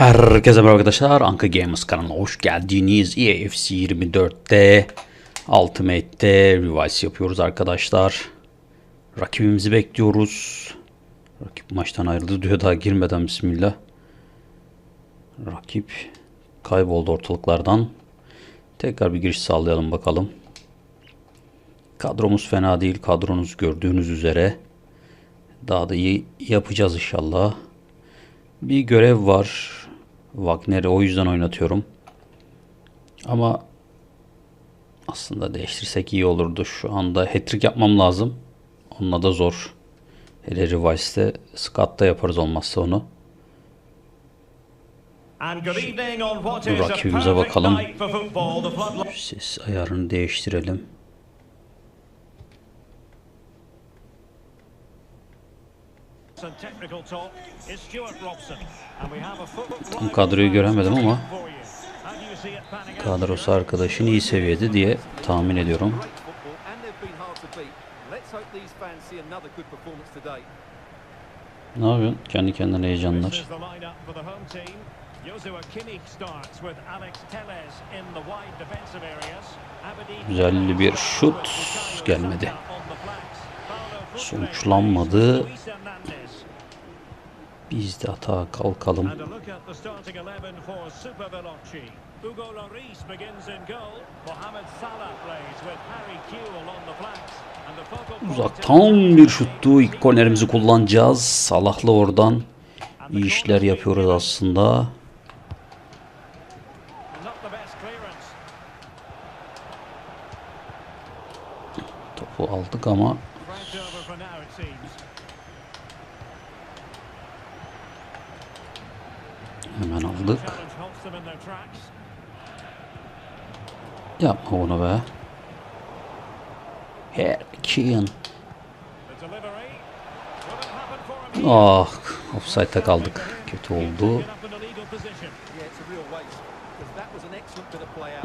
Herkese merhaba arkadaşlar. Anka Gamers kanalına hoş geldiniz. E EAFC 24'te Ultimate'te Revise yapıyoruz arkadaşlar. Rakibimizi bekliyoruz. Rakip maçtan ayrıldı diyor daha girmeden bismillah. Rakip kayboldu ortalıklardan. Tekrar bir giriş sağlayalım bakalım. Kadromuz fena değil. Kadronuz gördüğünüz üzere. Daha da iyi yapacağız inşallah. Bir görev var. Wagner'i o yüzden oynatıyorum. Ama aslında değiştirsek iyi olurdu. Şu anda hat-trick yapmam lazım. Onunla da zor. Hele Revice'de Scott'ta yaparız olmazsa onu. A rakibimize bakalım. Ses ayarını değiştirelim. Tam kadroyu göremedim ama kadrosu arkadaşın iyi seviyede diye tahmin ediyorum. Ne yapıyorsun? Kendi kendine heyecanlar. Güzel bir şut gelmedi. Sonuçlanmadı. Biz de hata kalkalım. And a look at the starting 11 for Super Veloci. Hugo Lloris begins in goal. Mohamed Salah plays with Harry Kewell on the flanks. And the focal point Uzaktan bir şuttu. İlk kornerimizi kullanacağız. Salah'la oradan iyi işler yapıyoruz aslında. Topu aldık ama hemen aldık. Yapma bunu be. Him? Ah, offside'da kaldık. Kötü oldu.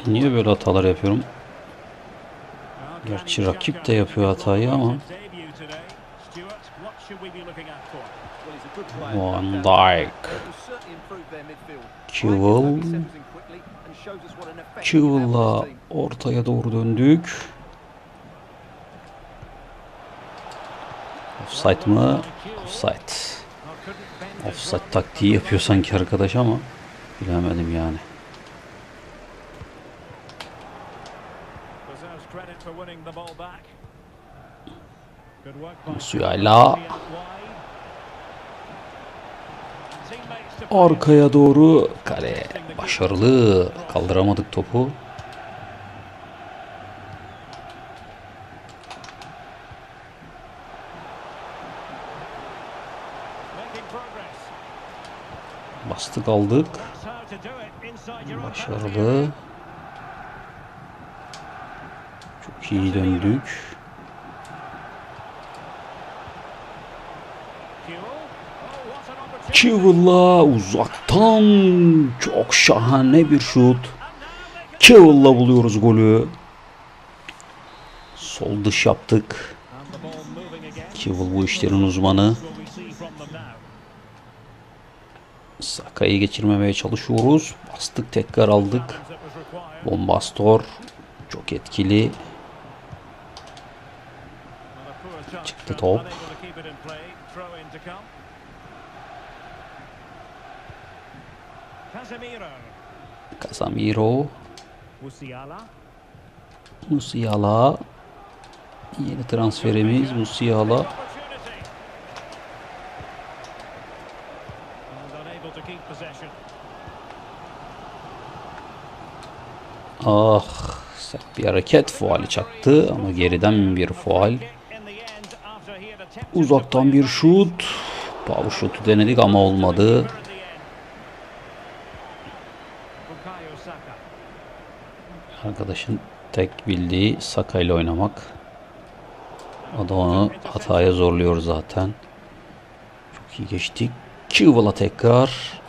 Niye böyle hatalar yapıyorum? Gerçi rakip de yapıyor hatayı ama. Van. Dijk. Outlet team. ortaya doğru döndük. Offside mı? Offside. Offside taktiği yapıyor sanki arkadaş ama bilemedim yani. Deserves Arkaya doğru kale başarılı kaldıramadık topu. Bastık aldık. Başarılı. Çok iyi döndük. 2 uzaktan çok şahane bir şut. 2 buluyoruz golü. Sol dış yaptık. Kivil bu işlerin uzmanı. Saka'yı geçirmemeye çalışıyoruz. Bastık tekrar aldık. Bombastor çok etkili. Çıktı top. Casemiro. Musiala. Musiala. Yeni transferimiz Musiala. Ah, sert bir hareket faali çaktı ama geriden bir to Uzaktan bir şut. Power şutu denedik ama olmadı. Arkadaşın tek bildiği Saka ile oynamak. O da onu hataya zorluyor zaten. Çok iyi geçtik. Kivul'a tekrar.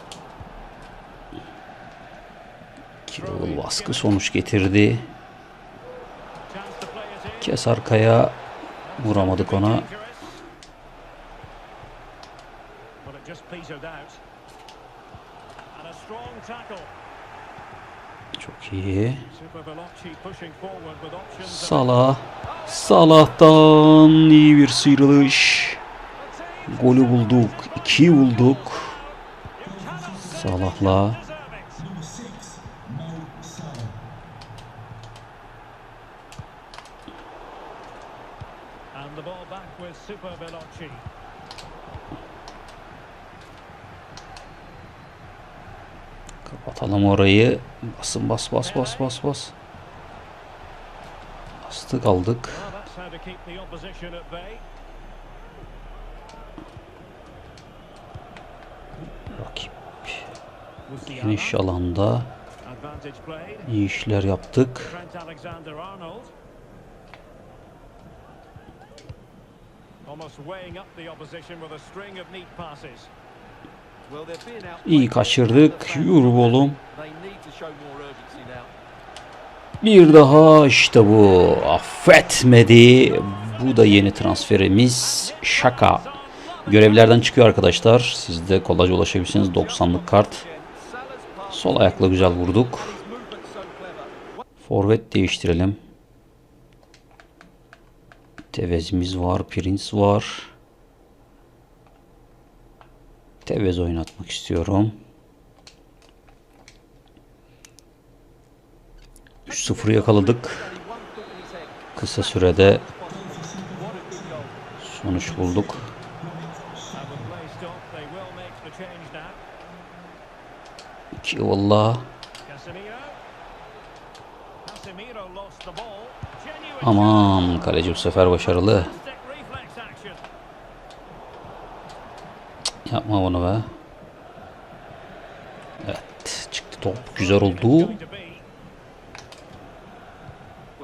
Kivul baskı sonuç getirdi. Kes arkaya. Vuramadık ona. Just petered out. And a strong tackle. Çok iyi. Salah. Salah'tan iyi bir sıyrılış. Golü bulduk. 2'yi bulduk. Salah'la And the ball back with Super kapatalım orayı. Basın bas bas bas bas bas. Bastık aldık. Rakip geniş alanda iyi işler yaptık. Almost weighing up the opposition with a string of neat passes. İyi kaçırdık. Yürü oğlum. Bir daha işte bu. Affetmedi. Bu da yeni transferimiz. Şaka. Görevlerden çıkıyor arkadaşlar. Siz de kolayca ulaşabilirsiniz. 90'lık kart. Sol ayakla güzel vurduk. Forvet değiştirelim. Tevez'imiz var. Prince var. Tevez oynatmak istiyorum. 3-0 yakaladık. Kısa sürede sonuç bulduk. And with play stopped, they will make the change now. Ki valla aman kaleci bu sefer başarılı. Yapma bunu be. Evet çıktı top. Güzel oldu.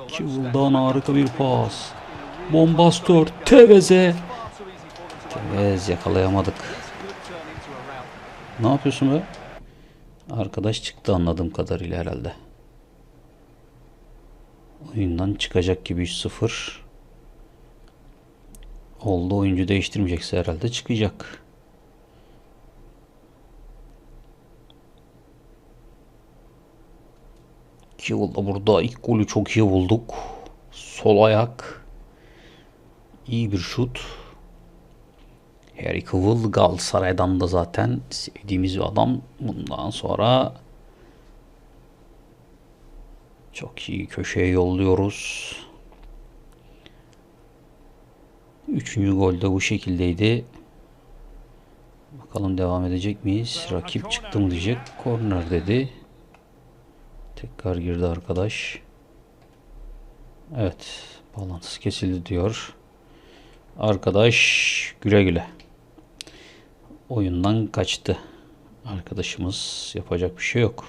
Kivul'dan harika bir pas. Bombastör Tevez'e. Tevez yakalayamadık. Ne yapıyorsun be? Arkadaş çıktı anladığım kadarıyla herhalde. Oyundan çıkacak gibi 3-0. Oldu oyuncu değiştirmeyecekse herhalde çıkacak. Kivul'da burada ilk golü çok iyi bulduk. Sol ayak. İyi bir şut. Harry Kıvıl Galatasaray'dan da zaten sevdiğimiz bir adam. Bundan sonra çok iyi köşeye yolluyoruz. Üçüncü gol de bu şekildeydi. Bakalım devam edecek miyiz? Rakip çıktı mı diyecek. Korner dedi. Tekrar girdi arkadaş. Evet. Bağlantısı kesildi diyor. Arkadaş güle güle. Oyundan kaçtı. Arkadaşımız yapacak bir şey yok.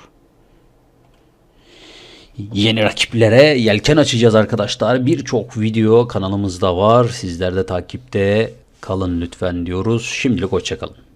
Yeni rakiplere yelken açacağız arkadaşlar. Birçok video kanalımızda var. Sizler de takipte kalın lütfen diyoruz. Şimdilik hoşçakalın.